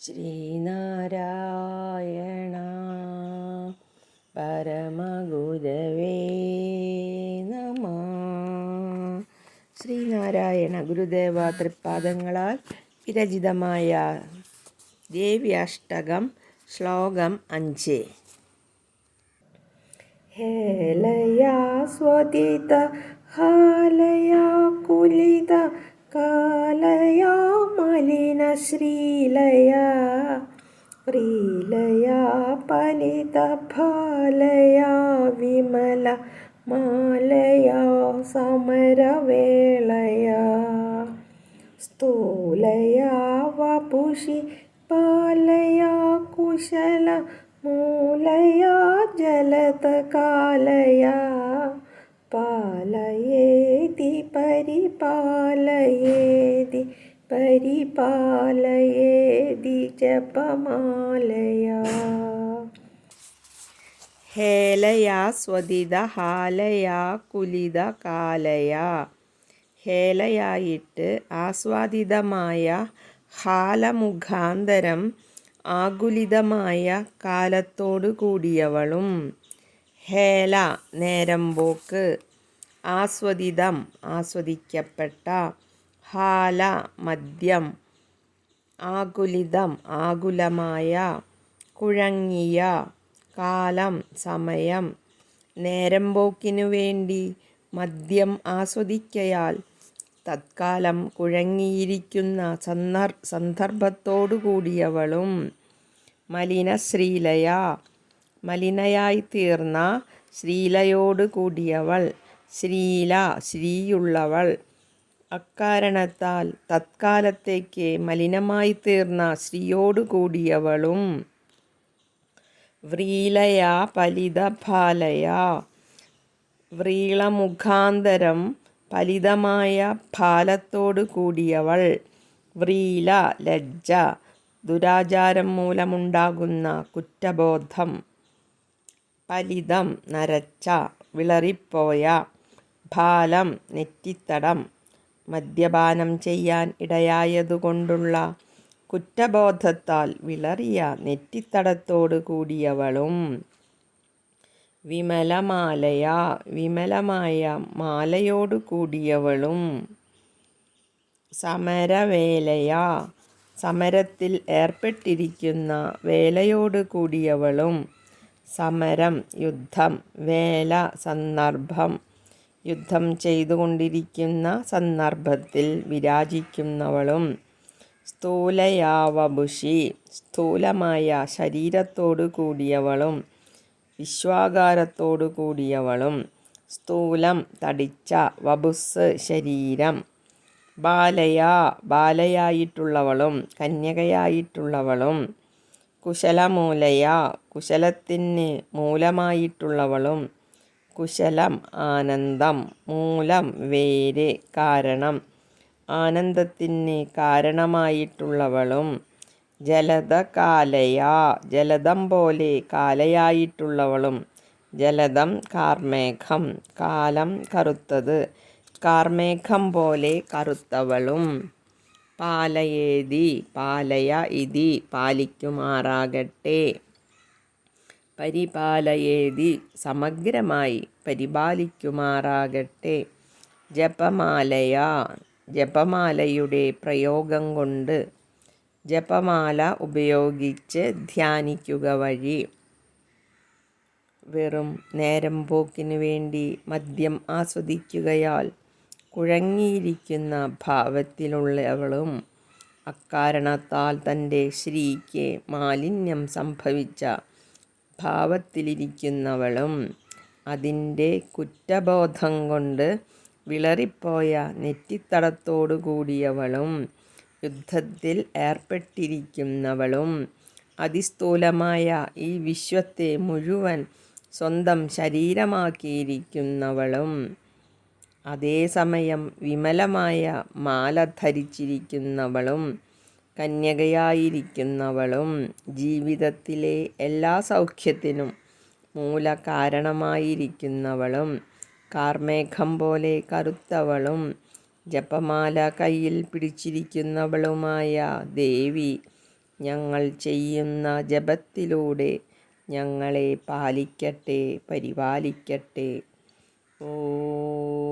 ശ്രീനാരായണ പരമഗുരവേ നമ. ശ്രീനാരായണ ഗുരുദേവ തൃപ്പാദങ്ങളാൽ വിരചിതമായ ദേവ്യാഷ്ടകം ശ്ലോകം അഞ്ച്. ഹാലയാ കുലിത കാലയാ മലിന ശ്രീലയാ പലിത ഫാലയാ വിമല മാലയാ സമരവേളയാ സ്ഥൂലയാ വപുഷി പാലയാ കുശല മൂലയാ ജലത കാലയാ പാലയേതി പരിപാലയേതി പരിപാലയേതി ജപമാലയാ. ഹേലയാ സ്വതിത ഹാലയാ കുലിത കാലയാ. ഹേലയായിട്ട് ആസ്വാദിതമായ ഹാലമുഖാന്തരം ആകുലിതമായ കാലത്തോടു കൂടിയവളും ഹേല നേരമ്പോക്ക് ആസ്വദിതം ആസ്വദിക്കപ്പെട്ട ഹാല മദ്യം ആകുലിതം ആകുലമായ കുഴങ്ങിയ കാലം സമയം നേരം നേരമ്പോക്കിനു വേണ്ടി മദ്യം ആസ്വദിക്കയാൽ തത്കാലം കുഴങ്ങിയിരിക്കുന്ന സന്ദർ സന്ദർഭത്തോടു കൂടിയവളും മലിന ശ്രീലയ മലിനയായി തീർന്ന ശ്രീലയോട് കൂടിയവൾ. ശ്രീല ശ്രീയുള്ളവൾ. അക്കാരണത്താൽ തത്കാലത്തേക്ക് മലിനമായി തീർന്ന ശ്രീയോടു കൂടിയവളും വ്രീലയ ഫലിതഫാലയ. വ്രീളമുഖാന്തരം ഫലിതമായ ഫാലത്തോടു കൂടിയവൾ. വ്രീല ലജ്ജ. ദുരാചാരം മൂലമുണ്ടാകുന്ന കുറ്റബോധം. ഫലിതം നരച്ച വിളറിപ്പോയ ഫാലം നെറ്റിത്തടം മദ്യപാനം ചെയ്യാൻ ഇടയായതുകൊണ്ടുള്ള കുറ്റബോധത്താൽ വിളറിയ നെറ്റിത്തടത്തോടു കൂടിയവളും വിമലമാലയ വിമലമായ മാലയോടു കൂടിയവളും. സമരവേലയ സമരത്തിൽ ഏർപ്പെട്ടിരിക്കുന്ന വേലയോട് കൂടിയവളും സമരം യുദ്ധം വേല സന്ദർഭം. യുദ്ധം ചെയ്തുകൊണ്ടിരിക്കുന്ന സന്ദർഭത്തിൽ വിരാജിക്കുന്നവളും സ്ഥൂലയാവബുഷി സ്ഥൂലമായ ശരീരത്തോടു കൂടിയവളും വിശ്വാകാരത്തോടു കൂടിയവളും. സ്ഥൂലം തടിച്ച വബുസ് ശരീരം. ബാലയാ ബാലയായിട്ടുള്ളവളും കന്യകയായിട്ടുള്ളവളും. കുശലമൂലയാ. കുശലത്തിന് മൂലമായിട്ടുള്ളവളും കുശലം ആനന്ദം മൂലം വേര് കാരണം. ആനന്ദത്തിന് കാരണമായിട്ടുള്ളവളും ജലത കാലയാ ജലദം പോലെ കാലയായിട്ടുള്ളവളും ജലദം കാർമേഘം കാലം കറുത്തത് കാർമേഘം പോലെ കറുത്തവളും. പാലയേതി പാലയ ഇതി പാലിക്കുമാറാകട്ടെ. പരിപാലയേതി സമഗ്രമായി പരിപാലിക്കുമാറാകട്ടെ. ജപമാലയ ജപമാലയുടെ പ്രയോഗം കൊണ്ട് ജപമാല ഉപയോഗിച്ച് ധ്യാനിക്കുക വഴി വെറും നേരം പോക്കിനു വേണ്ടി മദ്യം ആസ്വദിക്കുകയാൽ കുഴങ്ങിയിരിക്കുന്ന ഭാവത്തിലുള്ളവളും അക്കാരണത്താൽ തന്റെ ശ്രീക്ക് മാലിന്യം സംഭവിച്ച ഭാവത്തിലിരിക്കുന്നവളും അതിന്റെ കുറ്റബോധം കൊണ്ട് വിളറിപ്പോയ നെറ്റിത്തടത്തോടു കൂടിയവളും യുദ്ധത്തിൽ ഏർപ്പെട്ടിരിക്കുന്നവളും അതിസ്ഥൂലമായ ഈ വിശ്വത്തെ മുഴുവൻ സ്വന്തം ശരീരമാക്കിയിരിക്കുന്നവളും അതേസമയം വിമലമായ മാല ധരിച്ചിരിക്കുന്നവളും കന്യകയായിരിക്കുന്നവളും ജീവിതത്തിലെ എല്ലാ സൗഖ്യത്തിനും മൂല കാരണമായിരിക്കുന്നവളും കാർമേഘം പോലെ കറുത്തവളും ജപമാല കയ്യിൽ പിടിച്ചിരിക്കുന്നവളുമായ ദേവി ഞങ്ങൾ ചെയ്യുന്ന ജപത്തിലൂടെ ഞങ്ങളെ പാലിക്കട്ടെ പരിപാലിക്കട്ടെ. ഓം